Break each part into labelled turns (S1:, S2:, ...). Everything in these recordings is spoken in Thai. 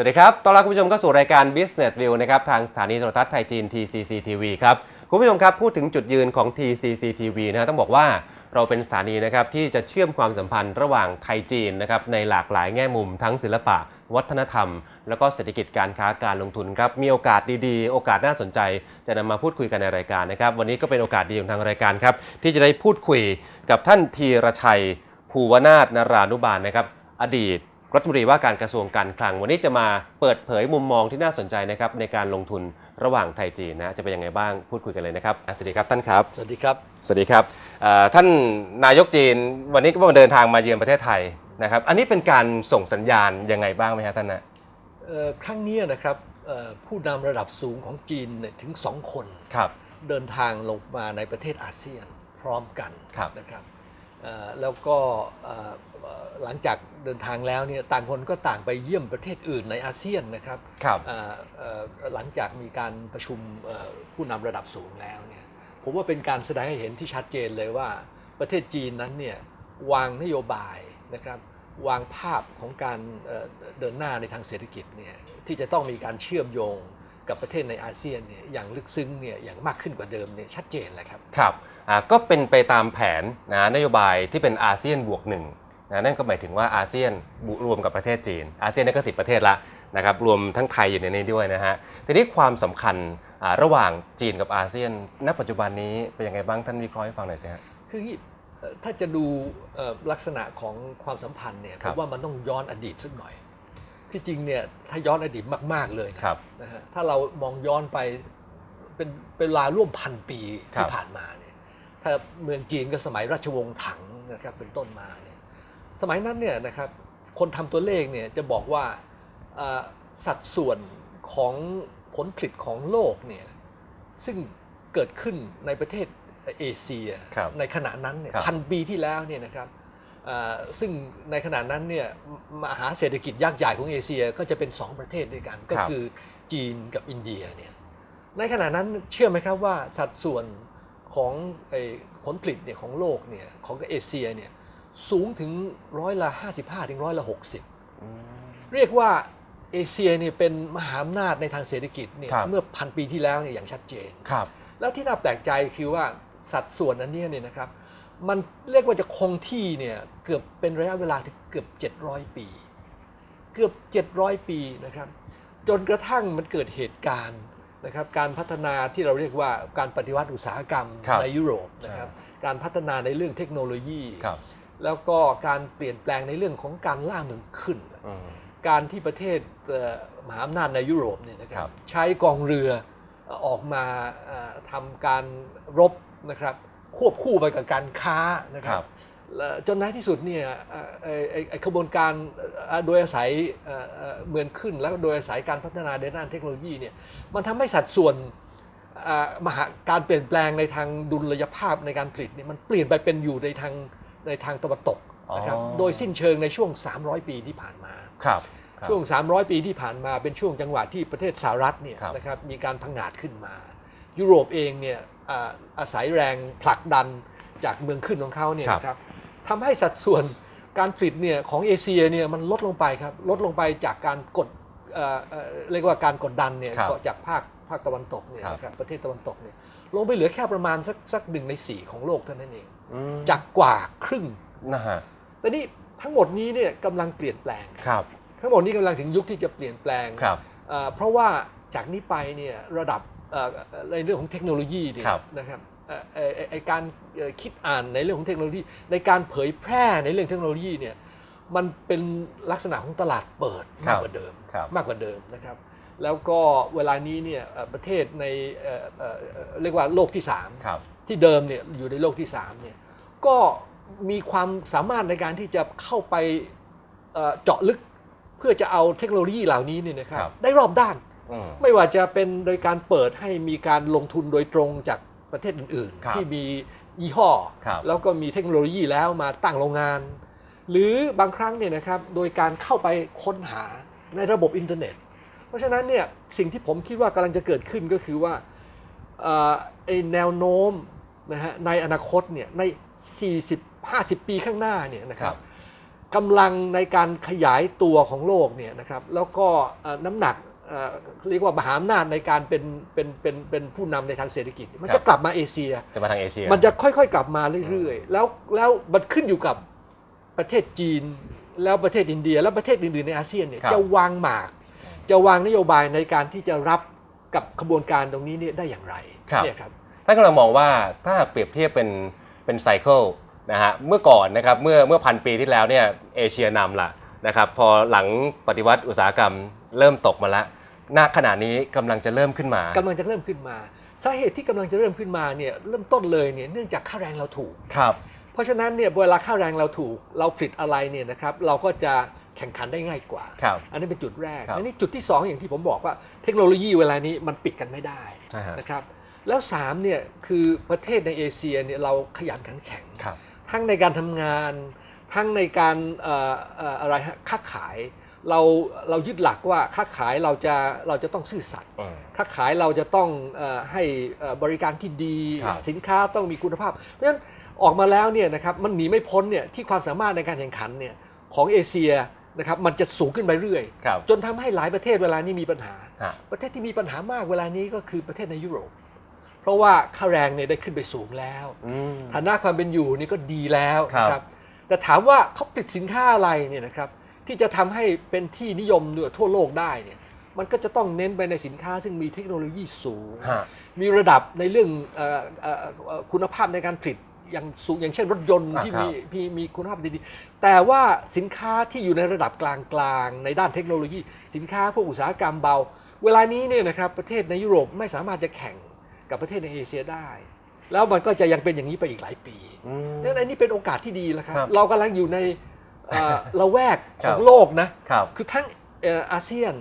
S1: วัสดีครับ ต้อนรับคุณผู้ชมเข้าสู่รายการ Business View นะครับทางสถานีโทรทัศน์ไทยจีน TCC TV ครับ คุณผู้ชมครับพูดถึงจุดยืนของ TCC TV นะต้องบอกว่าเราเป็นสถานีนะครับที่จะเชื่อมความสัมพันธ์ระหว่างไทยจีนนะครับในหลากหลายแง่มุมทั้งศิลปะ วัฒนธรรม แล้วก็เศรษฐกิจการค้าการลงทุนครับมีโอกาสดีๆ โอกาสน่าสนใจ จะนำมาพูดคุยกันในรายการนะครับวันนี้ก็เป็นโอกาสดีของทางรายการครับที่จะได้พูดคุยกับท่านธีรชัย ภูวนาถนารานุบาลนะครับอดีต รัฐมนตรีว่าการกระทรวงการคลัง วันนี้จะมาเปิดเผยมุมมองที่น่าสนใจนะครับในการลงทุนระหว่างไทยจีนนะจะเป็นยังไงบ้างพูดคุยกันเลยนะครับอะสวัสดีครับท่านครับ
S2: สวัสดีครับ
S1: สวัสดีครับเอ่อท่านนายกจีนวันนี้ก็มาเดินทางมาเยือนประเทศไทยนะครับอันนี้เป็นการส่งสัญญาณยังไงบ้างไหมครับท่านนะ
S2: เอ่อครั้งนี้นะครับเอ่อผู้นำระดับสูงของจีนเนี่ยถึงสองคน
S1: ครับ
S2: เดินทางลงมาในประเทศอาเซียนพร้อมกัน
S1: ครับ
S2: นะครับเอ่อ แล้วก็เอ่อเอ่อหลังจากเดินทางแล้วเนี่ยต่างคนก็ต่างไปเยี่ยมประเทศอื่นในอาเซียนนะครับ
S1: ครับ
S2: เอ่อเอ่อหลังจากมีการประชุมเอ่อผู้นำระดับสูงแล้วเนี่ยผมว่าเป็นการแสดงให้เห็นที่ชัดเจนเลยว่าประเทศจีนนั้นเนี่ยวางนโยบายนะครับวางภาพของการเอ่อเดินหน้าในทางเศรษฐกิจเนี่ยที่จะต้องมีการเชื่อมโยงกับประเทศในอาเซียนเนี่ยอย่างลึกซึ้งเนี่ยอย่างมากขึ้นกว่าเดิมเนี่ยชัดเจนเลยครับ
S1: ครับอ่า ก็เป็นไปตามแผนนะนโยบายที่เป็นอาเซียนบวกหนึ่งนะนั่นก็หมายถึงว่าอาเซียนบุรวมกับประเทศจีน อาเซียนนี่ก็สิประเทศละนะครับรวมทั้งไทยอยู่ในนี้ด้วยนะฮะทีนี้ความสำคัญอ่าระหว่างจีนกับอาเซียน ณ ปัจจุบันนี้เป็นยังไงบ้างท่านวิเคราะห์ให้ฟังหน่อยสิฮะ
S2: คืออย่างนี้เอ่อถ้าจะดูเอ่อลักษณะของความสัมพันธ์เนี่ย
S1: ค
S2: ผ
S1: รับ
S2: มว่ามันต้องย้อนอดีตสักหน่อย ที่จริงเนี่ยถ้าย้อนอดีตมาก ๆเลยนะครับนะฮะถ้าเรามองย้อนไปเป็นเป็นเวลาร่วมพันปี
S1: ครั
S2: ที่
S1: บ
S2: ผ่านมาเนี่ย ถ้าเมืองจีนก็สมัยราชวงศ์ถังนะครับเป็นต้นมาเนี่ยสมัยนั้นเนี่ยนะครับคนทำตัวเลขเนี่ยจะบอกว่าเอ่อสัดส่วนของผลผลิตของโลกเนี่ยซึ่งเกิดขึ้นในประเทศเอเชีย
S1: ครับ
S2: ในขณะนั้นเนี่ย
S1: ครับ
S2: พันปีที่แล้วเนี่ยนะครับเอ่อซึ่งในขณะนั้นเนี่ยมหาเศรษฐกิจยักษ์ใหญ่ของเอเชียก็จะเป็น 2 ประเทศด้วยกัน ก็
S1: ครับ
S2: คือจีนกับอินเดียเนี่ยในขณะนั้นเชื่อไหมครับว่าสัดส่วน ของไอ้ผลผลิตเนี่ยของโลกเนี่ยของเอเชียเนี่ยสูงถึงร้อยละ 55 ถึงร้อยละ 60 เรียกว่าเอเชียเนี่ยเป็นมหาอำนาจในทางเศรษฐกิจเนี่ย
S1: ครับ
S2: เมื่อพันปีที่แล้วเนี่ยอย่างชัดเจน
S1: ครับ
S2: แล้วที่น่าแปลกใจคือว่าสัดส่วนอันเนี้ยเนี่ยนะครับมันเรียกว่าจะคงที่เนี่ยเกือบเป็นระยะเวลาถึงเกือบ 700 ปี เกือบ 700 ปีนะครับ จนกระทั่งมันเกิดเหตุการณ์ นะครับการพัฒนาที่เราเรียกว่าการปฏิวัติอุตสาหกรรม
S1: ครับ
S2: ในยุโรปนะครับการพัฒนาในเรื่องเทคโนโลยี
S1: ครับ
S2: แล้วก็การเปลี่ยนแปลงในเรื่องของการล่าเมืองขึ้น
S1: อืม
S2: การที่ประเทศเอ่อมหาอำนาจในยุโรปเนี่ยนะค
S1: ครั
S2: รับบใช้กองเรือเอ่อออกมาเอ่อทำการรบนะครับควบคู่ไปกับการค้านะค
S1: ค
S2: รั
S1: รั
S2: บบและ จนในที่สุดเนี่ยเอ่อไอ้ไอ้ไอ้ขบวนการเอ่อโดยอาศัยเอ่อเอ่อเมืองขึ้นแล้วก็โดยอาศัยการพัฒนาในด้านเทคโนโลยีเนี่ยมันทำให้สัดส่วนเอ่อมหาการเปลี่ยนแปลงในทางดุลยภาพในการผลิตเนี่ยมันเปลี่ยนไปเป็นอยู่ในทางในทางตะวันตกนะครับ
S1: อ๋อ
S2: โดยสิ้นเชิงในช่วง 300 ปีที่ผ่านมา
S1: ครับครับ
S2: ช่วง 300 ปีที่ผ่านมาเป็นช่วงจังหวะที่ประเทศสหรัฐเนี่ย
S1: ครับ
S2: นะครับมีการพังงาดขึ้นมา ยุโรปเองเนี่ยอ่าอาศัยแรงผลักดันจากเมืองขึ้นของเขาเนี่ย
S1: ครับ
S2: นะครับ ทำให้สัดส่วนการผลิตเนี่ยของเอเชียเนี่ยมันลดลงไปครับลดลงไปจากการกดเอ่อเอ่อเรียกว่าการกดดันเนี่ย
S1: ครับ
S2: ก็จากภาคภาคตะวันตกเนี่ย
S1: ครับ
S2: นะครับประเทศตะวันตกเนี่ยลงไปเหลือแค่ประมาณสักสักหนึ่งในสี่ของโลกเท่านั้นเอง
S1: อืม
S2: จากกว่าครึ่ง
S1: นะฮะ
S2: แต่นี่ทั้งหมดนี้เนี่ยกำลังเปลี่ยนแปลง
S1: ครับ
S2: ทั้งหมดนี้กำลังถึงยุคที่จะเปลี่ยนแปลง
S1: ครับ
S2: เอ่อเพราะว่าจากนี้ไปเนี่ยระดับเอ่อในเรื่องของเทคโนโลยีเนี่ย
S1: ครับ
S2: นะครับเอ่อเอ่อ ไอการเอ่อคิดอ่านในเรื่องของเทคโนโลยี ในการเผยแพร่ในเรื่องเทคโนโลยีเนี่ยมันเป็นลักษณะของตลาดเปิดมากกว่าเดิม
S1: ครับ
S2: มากกว่าเดิมนะครับ แล้วก็เวลานี้เนี่ยเอ่อประเทศในเอ่อเอ่อเอ่อเรียกว่าโลกที่สาม
S1: ครับ
S2: ที่เดิมเนี่ยอยู่ในโลกที่3เนี่ยก็มีความสามารถในการที่จะเข้าไปเอ่อเจาะลึกเพื่อจะเอาเทคโนโลยีเหล่านี้เนี่ยนะครับ
S1: ครับ
S2: ได้รอบด้าน
S1: อืม
S2: ไม่ว่าจะเป็นโดยการเปิดให้มีการลงทุนโดยตรงจาก ประเทศอื่น
S1: ครับ
S2: ๆที่มียี่ห้อ
S1: ครับ
S2: แล้วก็มีเทคโนโลยีแล้วมาตั้งโรงงาน หรือบางครั้งเนี่ยนะครับโดยการเข้าไปค้นหาในระบบอินเทอร์เน็ต เพราะฉะนั้นเนี่ยสิ่งที่ผมคิดว่ากำลังจะเกิดขึ้นก็คือว่าเอ่อไอแนวโน้มนะฮะในอนาคตเนี่ยใน 40 50 ปีข้างหน้าเนี่ยนะค
S1: ครั
S2: รับบกำลังในการขยายตัวของโลกเนี่ยนะครับแล้วก็เอ่อน้ำหนัก เอ่อเรียกว่ามหาอำนาจในการเป็นเป็นเป็นเป็นผู้นำในทางเศรษฐกิจ มัน
S1: ครั
S2: จะ
S1: บ
S2: กลับมาเอเชีย
S1: จะมาทางเอเชีย
S2: มันจะค่อยๆ กลับมาเรื่อยๆ แล้วแล้วมันขึ้นอยู่กับประเทศจีน แล้วประเทศอินเดีย แล้วประเทศอื่นๆในอาเซียนเนี่ย
S1: ครับ
S2: จะวางหมาก จะวางนโยบายในการที่จะรับกับขบวนการตรงนี้เนี่ยได้อย่างไร
S1: ครับ
S2: เนี่ยครับ
S1: ท่านกำลังมองว่าถ้าหากเปรียบเทียบเป็นเป็นไซเคิลนะฮะเมื่อก่อนนะครับเมื่อเมื่อพันปีที่แล้วเนี่ยเอเชียนำละนะครับพอหลังปฏิวัติอุตสาหกรรมเริ่มตกมาแล้ว ณขณะนี้กำลังจะเริ่มขึ้นมา
S2: กำลังจะเริ่มขึ้นมา สาเหตุที่กำลังจะเริ่มขึ้นมาเนี่ยเริ่มต้นเลยเนี่ยเนื่องจากค่าแรงเราถูก
S1: ครับ
S2: เพราะฉะนั้นเนี่ยเวลาค่าแรงเราถูกเราผลิตอะไรเนี่ยนะครับเราก็จะแข่งขันได้ง่ายกว่า
S1: ครับ
S2: อันนี้เป็นจุดแรก
S1: ครับ
S2: อันนี้จุดที่ 2 อย่างที่ผมบอกว่าเทคโนโลยีเวลานี้มันปิดกันไม่ได้
S1: ใช่ฮะ
S2: นะครับแล้ว3เนี่ยคือประเทศในเอเชียเนี่ยเราขยันขันแข็ง
S1: ครับ
S2: ทั้งในการทำงาน ทั้งในการเอ่อเอ่ออะไรฮะค้าขาย เราเรายึดหลักว่าค้าขายเราจะเราจะต้องซื่อสัตย์
S1: อืม
S2: ค้าขายเราจะต้องเออให้เอ่อบริการที่ดี
S1: ครับ
S2: สินค้าต้องมีคุณภาพ เพราะฉะนั้นออกมาแล้วเนี่ยนะครับมันหนีไม่พ้นเนี่ยที่ความสามารถในการแข่งขันเนี่ยของเอเชียนะครับมันจะสูงขึ้นไปเรื่อย
S1: ครับ
S2: จนทำให้หลายประเทศเวลานี้มีปัญหา
S1: ฮะ
S2: ประเทศที่มีปัญหามากเวลานี้ก็คือประเทศในยุโรป เพราะว่าค่าแรงเนี่ยได้ขึ้นไปสูงแล้ว
S1: อืม
S2: ฐานะความเป็นอยู่นี่ก็ดีแล้ว
S1: ครับ
S2: นะครับแต่ถามว่าเขาผลิตสินค้าอะไรเนี่ยนะครับ ที่จะทำให้เป็นที่นิยมเนี่ยทั่วโลกได้เนี่ยมันก็จะต้องเน้นไปในสินค้าซึ่งมีเทคโนโลยีสูง
S1: ฮะ
S2: มีระดับในเรื่องเอ่อเอ่อเอ่อคุณภาพในการผลิตอย่างสูงอย่างเช่นรถยนต์
S1: อ่า
S2: ที่
S1: ครับ
S2: มีมีมีคุณภาพดีๆแต่ว่าสินค้าที่อยู่ในระดับกลางๆ ในด้านเทคโนโลยี สินค้าพวกอุตสาหกรรมเบา เวลานี้เนี่ยนะครับประเทศในยุโรปไม่สามารถจะแข่งกับประเทศในเอเชียได้ แล้วมันก็จะยังเป็นอย่างนี้ไปอีกหลายปี
S1: อืม
S2: นั่นอันนี้เป็นโอกาสที่ดีแล้วครับ
S1: ครับ
S2: เรากำลังอยู่ในเอ่อ ละแวกข
S1: ครั
S2: อง
S1: บ
S2: โลกนะ
S1: ครับ
S2: คือทั้งเอ่ออาเซียน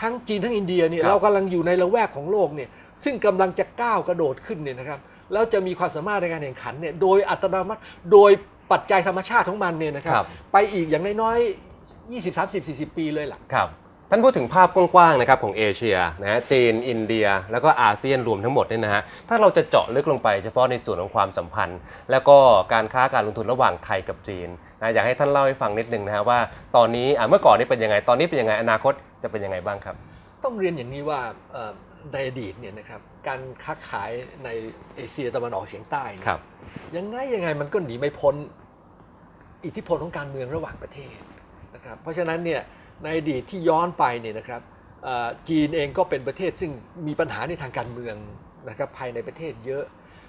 S2: ทั้งจีนทั้งอินเดียเนี่ย
S1: ครับ
S2: เรากำลังอยู่ในละแวกของโลกเนี่ยซึ่งกำลังจะก้าวกระโดดขึ้นเนี่ยนะครับแล้วจะมีความสามารถในการแข่งขันเนี่ยโดยอัตโนมัติโดยปัจจัยธรรมชาติของมันเนี่ยนะครับ
S1: ครับ
S2: ไปอีกอย่างน้อยๆ20 30 40 ปีเลยล่ะ
S1: ครับท่านพูดถึงภาพกว้างๆนะครับของเอเชียนะฮะจีนอินเดีย แล้วก็อาเซียนรวมทั้งหมดเนี่ยนะฮะถ้าเราจะเจาะลึกลงไปเฉพาะในส่วนของความสัมพันธ์ แล้วก็การค้าการลงทุนระหว่างไทยกับจีน นะอยากให้ท่านเล่าให้ฟังนิดนึงนะฮะว่าตอนนี้อะเมื่อก่อนนี่เป็นยังไงตอนนี้เป็นยังไงอนาคตจะเป็นยังไงบ้างครับ
S2: ต้องเรียนอย่างนี้ว่าเอ่อในอดีตเนี่ยนะครับการค้าขายในเอเชียตะวันออกเฉียงใต้เนี่ย
S1: ครับ
S2: ยังไงยังไงมันก็หนีไม่พ้นอิทธิพลของการเมืองระหว่างประเทศนะครับเพราะฉะนั้นเนี่ยในอดีตที่ย้อนไปเนี่ยนะครับเอ่อจีนเองก็เป็นประเทศซึ่งมีปัญหาในทางการเมืองนะครับภายในประเทศเยอะ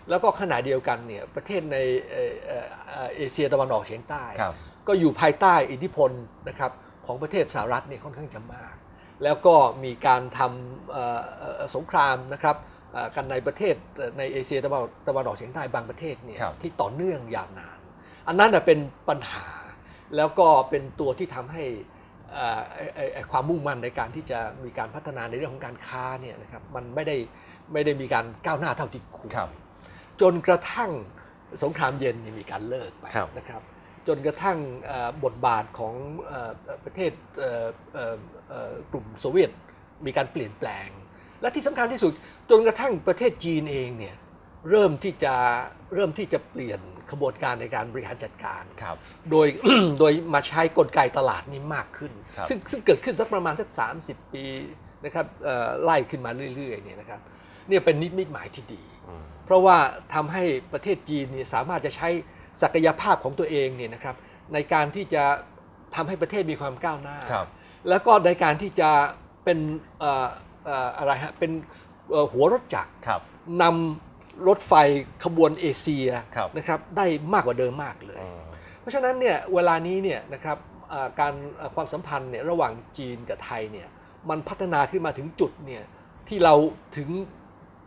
S2: แล้วก็ขณะเดียวกันเนี่ยประเทศในเอ่อเอ่อเอ่อเอเชียตะวันออกเฉียงใต้
S1: ครับ
S2: ก็อยู่ภายใต้อิทธิพลนะครับของประเทศสหรัฐเนี่ยค่อนข้างจะมาก แล้วก็มีการทำเอ่อเอ่อสงครามนะครับเอ่อกันในประเทศเอ่อในเอเชียตะวันออกตะวันออกเฉียงใต้บางประเทศเนี่ย
S1: ครับ
S2: ที่ต่อเนื่องยาวนาน อันนั้นนะเป็นปัญหาแล้วก็เป็นตัวที่ทำให้เอ่อไอ้ไอ้ไอ้ความมุ่งมั่นในการที่จะมีการพัฒนาในเรื่องของการค้าเนี่ยนะครับมันไม่ได้ไม่ได้มีการก้าวหน้าเท่าที่ควร
S1: ครับ
S2: จนกระทั่งสงครามเย็นเนี่ยมีการเลิกไป
S1: ครับ
S2: นะครับ จนกระทั่งเอ่อบทบาทของเอ่อประเทศเอ่อเอ่อเอ่อกลุ่มโซเวียตมีการเปลี่ยนแปลง และที่สำคัญที่สุดจนกระทั่งประเทศจีนเองเนี่ยเริ่มที่จะเริ่มที่จะเปลี่ยนขบวนการในการบริหารจัดการ
S1: ครับ
S2: โดยโดยมาใช้กลไกตลาดนี้มากขึ้น
S1: ครับ
S2: ซึ่งซึ่งเกิดขึ้นสักประมาณสัก 30 ปีนะครับเอ่อไล่ขึ้นมาเรื่อยๆเนี่ยนะครับเนี่ยเป็นนิมิตหมายที่ดี
S1: อืม
S2: เพราะว่าทำให้ประเทศจีนเนี่ยสามารถจะใช้ศักยภาพของตัวเองเนี่ยนะครับในการที่จะทำให้ประเทศมีความก้าวหน้า
S1: ครับ
S2: แล้วก็ในการที่จะเป็นเอ่อเอ่ออะไรฮะเป็นเอ่อหัวรถจักร
S1: ครับ
S2: นำรถไฟขบวนเอเชีย
S1: ครับ
S2: นะครับได้มากกว่าเดิมมากเลย
S1: อืม
S2: เพราะฉะนั้นเนี่ยเวลานี้เนี่ยนะครับเอ่อการเอ่อความสัมพันธ์เนี่ยระหว่างจีนกับไทยเนี่ยมันพัฒนาขึ้นมาถึงจุดเนี่ยที่เราถึง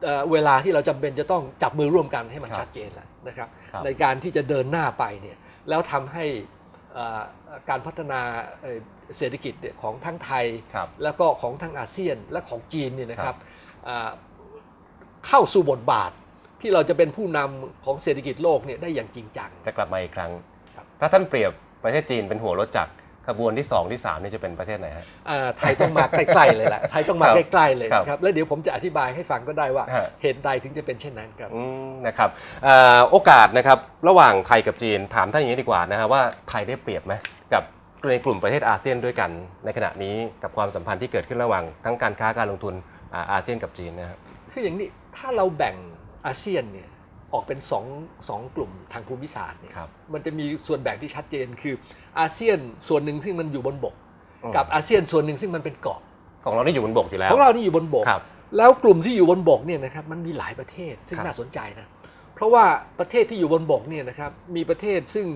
S2: เอ่อเวลาที่เราจำเป็นจะต้องจับมือร่วมกันให้มัน
S1: ครับ
S2: ชัดเจนแล้วนะครับ
S1: ครับ
S2: ในการที่จะเดินหน้าไปเนี่ยแล้วทำให้เอ่อการพัฒนาเอ่อเศรษฐกิจเนี่ยของทั้งไทย
S1: ครับ
S2: แล้วก็ของทั้งอาเซียนและของจีนเนี่ยนะค
S1: ครั
S2: รับบอ่าเข้าสู่บทบาทที่เราจะเป็นผู้นำของเศรษฐกิจโลกเนี่ยได้อย่างจริงจัง
S1: จะกลับมาอีกครั้ง
S2: ครับ
S1: ถ้าท่านเปรียบประเทศจีนเป็นหัวรถจักร ขบวนที่สองที่สามนี่จะเป็นประเทศไหนฮะ
S2: อ่าไทยต้องมาใกล้ๆเลยแหละไทยต้องมา
S1: ครับ
S2: ใกล้ๆเลย
S1: ครับ
S2: นะครับแล้วเดี๋ยวผมจะอธิบายให้ฟังก็ได้ว่า
S1: ฮะ
S2: เหตุใดถึงจะเป็นเช่นนั้นครับ
S1: อืมนะครับเอ่อโอกาสนะครับระหว่างไทยกับจีนถามท่านอย่างนี้ดีกว่านะฮะว่าไทยได้เปรียบไหมกับในกลุ่มประเทศอาเซียนด้วยกัน ในขณะนี้กับความสัมพันธ์ที่เกิดขึ้นระหว่างทั้งการค้าการลงทุนอ่าอาเซียนกับจีนนะครับ
S2: คืออย่างนี้ถ้าเราแบ่งอาเซียนเนี่ย ออกเป็นสองสองกลุ่มทางภูมิศาสตร์เนี่ย
S1: ครับ
S2: มันจะมีส่วนแบ่งที่ชัดเจนคืออาเซียนส่วนหนึ่งซึ่งมันอยู่บนบก
S1: อืม
S2: กับอาเซียนส่วนหนึ่งซึ่งมันเป็นเกาะ
S1: ของเรานี่อยู่บนบกอยู่แล้ว
S2: ของเรานี่อยู่บนบก
S1: ครับ
S2: แล้วกลุ่มที่อยู่บนบกเนี่ยนะครับมันมีหลายประเทศซึ่ง
S1: ครับ
S2: น่าสนใจนะเพราะว่าประเทศที่อยู่บนบกเนี่ยนะครับมีประเทศซึ่ง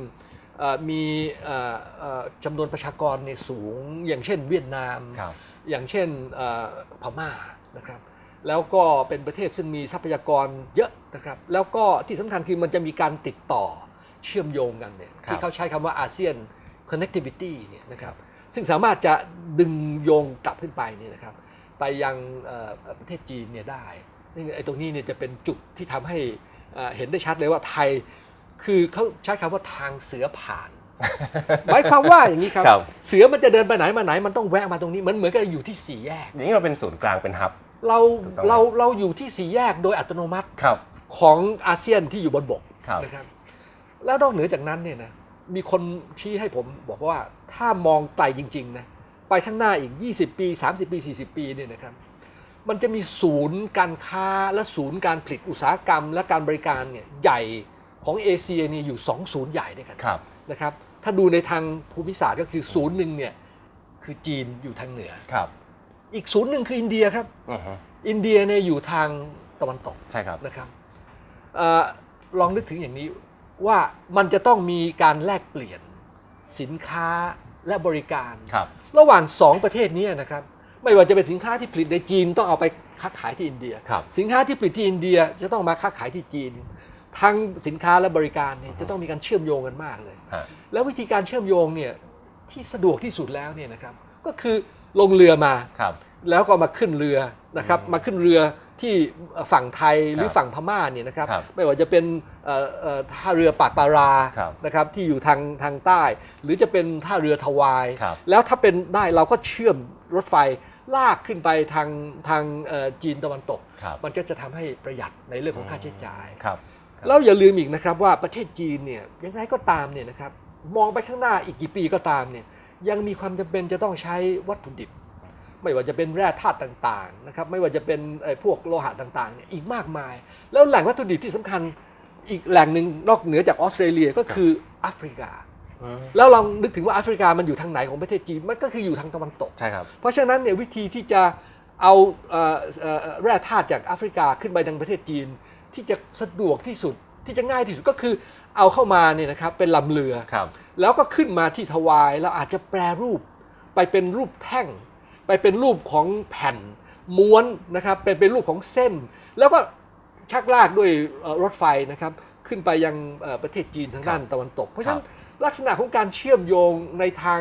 S2: เอ่อมีเอ่อเอ่อจำนวนประชากรเนี่ยสูง อย่างเช่นเวียดนาม
S1: ครับ
S2: อย่างเช่นเอ่อพม่านะครับ แล้วก็เป็นประเทศซึ่งมีทรัพยากรเยอะนะครับ แล้วก็ที่สำคัญคือมันจะมีการติดต่อเชื่อมโยงกันเนี่ย
S1: ครับ
S2: ที่เขาใช้คำว่าอาเซียน connectivity เนี่ยนะครับซึ่งสามารถจะดึงโยงกลับขึ้นไปเนี่ยนะครับไปยังเอ่อประเทศจีนเนี่ยได้ซึ่งไอ้ตรงนี้เนี่ยจะเป็นจุดที่ทำให้เอ่อเห็นได้ชัดเลยว่าไทยคือเขาใช้คำว่าทางเสือผ่านหมายความว่าอย่างนี้ครับ
S1: ครับ
S2: เสือมันจะเดินไปไหนมาไหนมันต้องแวะมาตรงนี้เหมือนเหมือนกับอยู่ที่สี่แยก
S1: อย่างนี้เราเป็นศูนย์กลางเป็นฮับ
S2: เรา
S1: ถูกต้อง
S2: เราเราอยู่ที่สี่แยกโดยอัตโนมัติ
S1: ครับ
S2: ของอาเซียนที่อยู่บนบก
S1: ครับ
S2: นะครับ แล้วนอกเหนือจากนั้นเนี่ยนะมีคนชี้ให้ผมบอกว่าถ้ามองไกลจริงๆนะไปข้างหน้าอีก 20 ปี 30 ปี 40 ปีเนี่ยนะครับ มันจะมีศูนย์การค้าและศูนย์การผลิตอุตสาหกรรม และการบริการเนี่ยใหญ่ของเอเชียเนี่ยอยู่สองศูนย์ใหญ่ด้วยกัน
S1: ครับ
S2: นะครับถ้าดูในทางภูมิศาสตร์ก็คือศูนย์หนึ่งเนี่ยคือจีนอยู่ทางเหนือ
S1: ครับ
S2: อีกศูนย์หนึ่งคืออินเดียครับ
S1: อือฮึ
S2: อินเดียเนี่ยอยู่ทางตะวันตก
S1: ใช่ครับ
S2: นะครับเออลองนึกถึงอย่างนี้ว่ามันจะต้องมีการแลกเปลี่ยนสินค้าและบริการ
S1: ครับ
S2: ระหว่างสองประเทศนี้นะครับ ไม่ว่าจะเป็นสินค้าที่ผลิตในจีนต้องเอาไปค้าขายที่อินเดีย
S1: ครับ
S2: สินค้าที่ผลิตที่อินเดียจะต้องมาค้าขายที่จีน ทั้งสินค้าและบริการเนี่ยจะต้องมีการเชื่อมโยงกันมากเลย
S1: ฮะ
S2: แล้ววิธีการเชื่อมโยงเนี่ยที่สะดวกที่สุดแล้วเนี่ยนะครับ ก็คือ ลงเรือมา
S1: ครับ
S2: แล้วก็มาขึ้นเรือนะครับ มาขึ้นเรือที่ฝั่งไทยหรือ
S1: ครับ
S2: ฝั่งพม่าเนี่ยนะครับ
S1: ครับ
S2: ไม่ว่าจะเป็นเอ่อเอ่อท่าเรือปากปารา
S1: ครับ
S2: นะครับที่อยู่ทางทางใต้ หรือจะเป็นท่าเรือทวาย
S1: ครับ
S2: แล้วถ้าเป็นได้เราก็เชื่อมรถไฟลากขึ้นไปทางทางเอ่อจีนตะวันตก
S1: ครับ
S2: มันก็จะทำให้ประหยัดในเรื่องของค่าใช้จ่าย
S1: ครับ
S2: แล้วอย่าลืมอีกนะครับว่าประเทศจีนเนี่ยอย่างไรก็ตามเนี่ยนะครับมองไปข้างหน้าอีกกี่ปีก็ตามเนี่ย ยังมีความจำเป็นจะต้องใช้วัตถุดิบ ไม่ว่าจะเป็นแร่ธาตุต่างๆนะครับไม่ว่าจะเป็นไอ้พวกโลหะต่างๆเนี่ยอีกมากมาย แล้วแหล่งวัตถุดิบที่สำคัญอีกแหล่งหนึ่งนอกเหนือจากออสเตรเลียก็คือแอฟริกา
S1: อืม
S2: แล้วลองนึกถึงว่าแอฟริกามันอยู่ทางไหนของประเทศจีนมันก็คืออยู่ทางตะวันตก
S1: ใช่ครับ
S2: เพราะฉะนั้นเนี่ยวิธีที่จะเอาเอ่อเอ่อแร่ธาตุจากแอฟริกาขึ้นไปทางประเทศจีน ที่จะสะดวกที่สุดที่จะง่ายที่สุดก็คือเอาเข้ามาเนี่ยนะครับเป็นลำเรือ
S1: ครับ
S2: แล้วก็ขึ้นมาที่ทวายแล้วอาจจะแปรรูปไปเป็นรูปแท่ง ไปเป็นรูปของแผ่นม้วนนะครับเป็นเป็นรูปของเส้น แล้วก็ชักลากด้วยเอ่อรถไฟนะครับขึ้นไปยังเอ่อประเทศจีนทางด้านตะวันตก เพราะฉะนั้นลักษณะของการเชื่อมโยงในทาง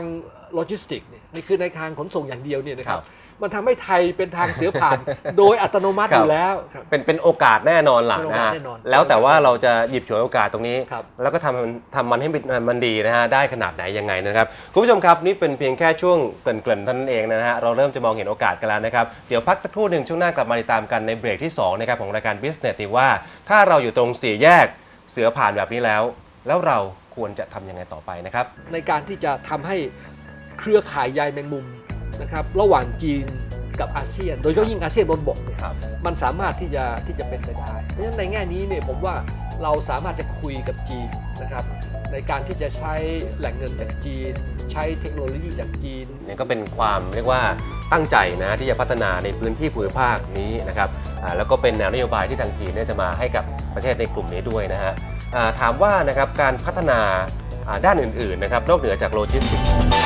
S2: โลจิสติกเนี่ยนี่คือในทางขนส่งอย่างเดียวเนี่ยนะครับ
S1: ครับ
S2: มันทำให้ไทยเป็นทางเสือผ่าน โดยอัตโนมัติ
S1: ครับ
S2: อยู่แล้วครับ
S1: เป็นเป็นโอกาสแน่นอนล่ะ
S2: เป็นโอ
S1: นะ
S2: กาส
S1: ฮะ
S2: แน่นอน
S1: แล้วแต่ว่าเราจะหยิบฉวยโอกาสตรงนี้
S2: ครับ
S1: แล้วก็ทำมันทำมันให้มันมันดีนะฮะได้ขนาดไหนยังไงนะครับคุณผู้ชมครับนี่เป็นเพียงแค่ช่วงเกริ่นๆเท่านั้นเองนะฮะเราเริ่มจะมองเห็นโอกาสกันแล้วนะครับเดี๋ยวพักสักครู่หนึ่งช่วงหน้ากลับมาติดตามกันในเบรกที่สองนะครับของรายการ Business ดีว่า ถ้าเราอยู่ตรงสี่แยกเสือผ่านแบบนี้แล้ว แล้วเราควรจะทำยังไงต่อไปนะครับ
S2: ในการที่จะทำให้เครือข่ายใยแมงมุม นะครับระหว่างจีนกับอาเซียน โดยเฉพาะยิ่งอาเซียนบนบกเนี่ย
S1: ครับ
S2: มันสามารถที่จะที่จะเป็นไปได้ เพราะฉะนั้นในแง่นี้เนี่ยผมว่าเราสามารถจะคุยกับจีนนะครับในการที่จะใช้แหล่งเงินจากจีน ใช้เทคโนโลยีจากจีน
S1: เนี่ยก็เป็นความเรียกว่าตั้งใจนะที่จะพัฒนาในพื้นที่ภูมิภาคนี้นะครับอ่าแล้วก็เป็นแนวนโยบายที่ทางจีนเนี่ยจะมาให้กับประเทศในกลุ่มนี้ด้วยนะฮะอ่าถามว่านะครับการพัฒนาอ่าด้านอื่นๆนะครับนอกเหนือจากโลจิสติกส์